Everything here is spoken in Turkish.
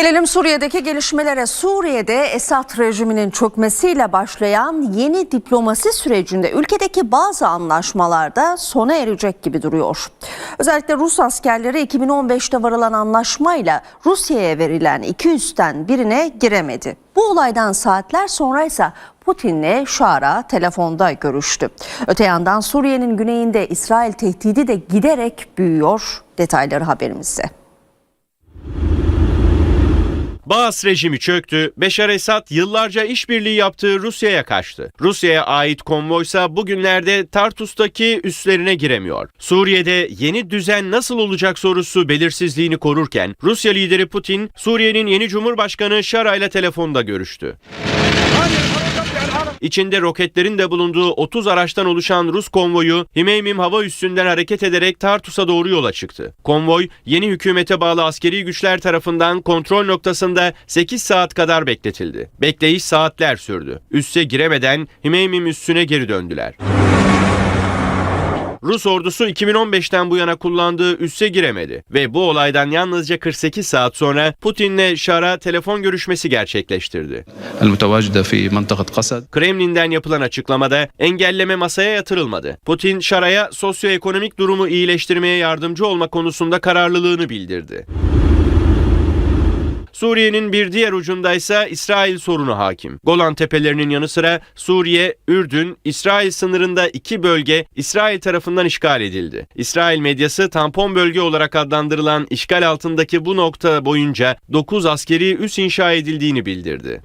Gelelim Suriye'deki gelişmelere. Suriye'de Esad rejiminin çökmesiyle başlayan yeni diplomasi sürecinde ülkedeki bazı anlaşmalarda sona erecek gibi duruyor. Özellikle Rus askerleri 2015'te varılan anlaşmayla Rusya'ya verilen iki üstten birine giremedi. Bu olaydan saatler sonra ise Putin'le Şara telefonda görüştü. Öte yandan Suriye'nin güneyinde İsrail tehdidi de giderek büyüyor. Detayları haberimizde. Baas rejimi çöktü, Beşar Esad yıllarca işbirliği yaptığı Rusya'ya kaçtı. Rusya'ya ait konvoysa bugünlerde Tartus'taki üslerine giremiyor. Suriye'de yeni düzen nasıl olacak sorusu belirsizliğini korurken Rusya lideri Putin, Suriye'nin yeni Cumhurbaşkanı Şara ile telefonda görüştü. İçinde roketlerin de bulunduğu 30 araçtan oluşan Rus konvoyu Himeymim hava üssünden hareket ederek Tartus'a doğru yola çıktı. Konvoy yeni hükümete bağlı askeri güçler tarafından kontrol noktasında 8 saat kadar bekletildi. Bekleyiş saatler sürdü. Üsse giremeden Himeymim üssüne geri döndüler. Rus ordusu 2015'ten bu yana kullandığı üsse giremedi ve bu olaydan yalnızca 48 saat sonra Putin'le Şar'a telefon görüşmesi gerçekleştirdi. Kremlin'den yapılan açıklamada engelleme masaya yatırılmadı. Putin Şar'a sosyoekonomik durumu iyileştirmeye yardımcı olma konusunda kararlılığını bildirdi. Suriye'nin bir diğer ucundaysa İsrail sorunu hakim. Golan Tepelerinin yanı sıra Suriye, Ürdün, İsrail sınırında iki bölge İsrail tarafından işgal edildi. İsrail medyası tampon bölge olarak adlandırılan işgal altındaki bu nokta boyunca 9 askeri üs inşa edildiğini bildirdi.